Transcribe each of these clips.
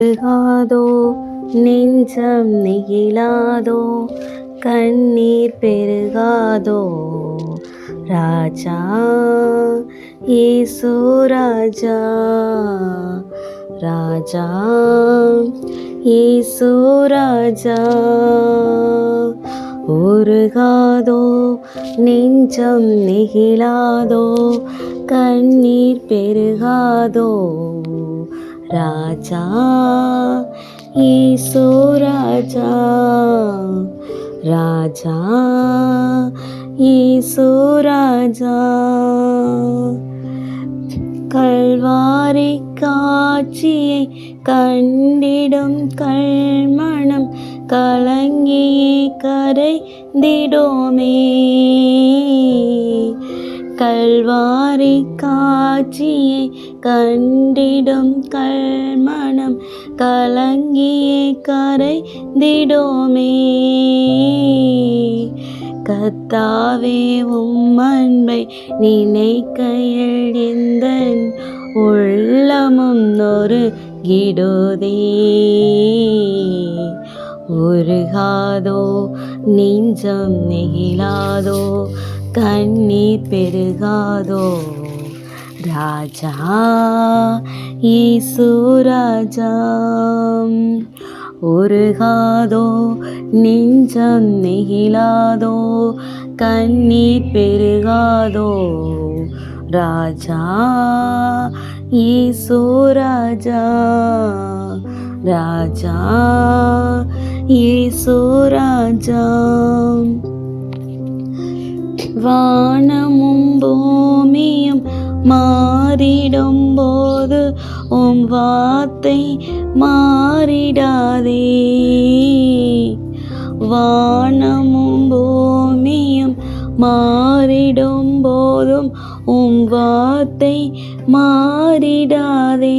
பெருகாதோ நெஞ்சம் நெகிழாதோ கண்ணீர் பெருகாதோ ராஜா ஏசு ராஜா ராஜா ஏசு ராஜா. உருகாதோ நெஞ்சம் நெகிழாதோ கண்ணீர் பெருகாதோ ராஜா ஈசோ ராஜா ராஜா ஈசோ ராஜா. கல்வாரி காட்சியை கண்டிடும் கல்மணம் கலங்கியே கரைந்திடோமே. கல்வாரி காட்சியை கண்டிடும் கல்மணம் கலங்கியே கரைந்திடோமே. கத்தாவே உம் அன்பை நினைக்கையில் எந்த உள்ளமும் கிடோதே உருகாதோ நெஞ்சம் நெகிழாதோ கண்ணீர் பெருகாதோ? ராஜா ஈசு ராஜா உருகாதோ? நெஞ்சம் நெகிழாதோ? கண்ணீர் பெருகாதோ? ராஜா ஈசு ராஜா ராஜா ஈசு ராஜா. வானமும் பூமியும் மாறிடும் போது உம் வார்த்தை மாறிடாதே. வானமும் பூமியும் மாறிடும் போதும் உம் வார்த்தை மாறிடாதே.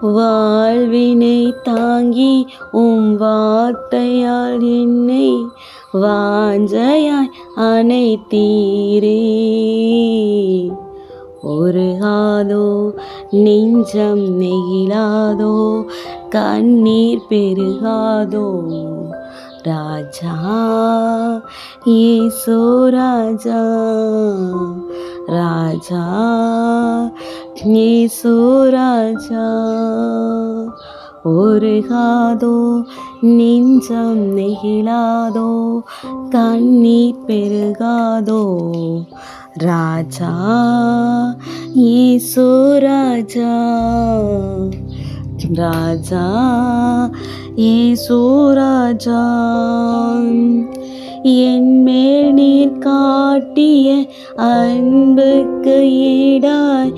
வாழ்வினை தாங்கி உம் வார்த்தையால் என்னை வாஞ்சையாய் அனைத்தீரே ஒருகாதோ நெஞ்சம் நெகிழாதோ கண்ணீர் பெருகாதோ ராஜா ஏசோ ராஜா ராஜா ஏசோ ராஜா ஒருகாதோ நெஞ்சம் நெகிழாதோ கண்ணீர் பெருகாதோ. ராஜா ஏசு ராஜா ராஜா ஏசு ராஜா. என் மேல் காட்டிய அன்புக்கு ஈடாய்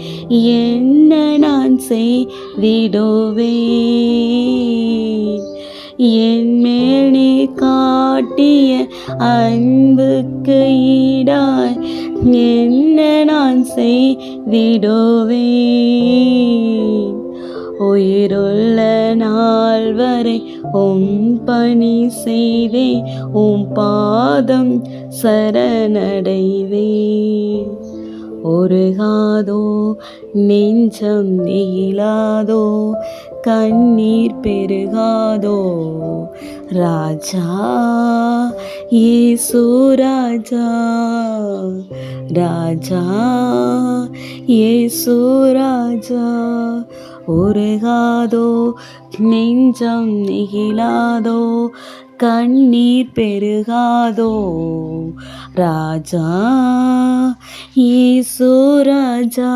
என்ன நான் செய்திடுவேன் என் மேல் நீர் காட்டிய அன்புக்கு ஈடாய் என்ன நான் செய்திடுவேன் உயிருள்ள நாள் வரை உம் பணி செய்தேன். உம் பாதம் சரணடைவே. ஒருகாதோ நெஞ்சம் நெகிழாதோ கண்ணீர் பெருகாதோ. ராஜா ஏசு ராஜா. ராஜா ஏசு ராஜா. உருகாதோ நெஞ்சம் நெகிழாதோ கண்ணீர் பெருகாதோ. ராஜா ஈசு ராஜா.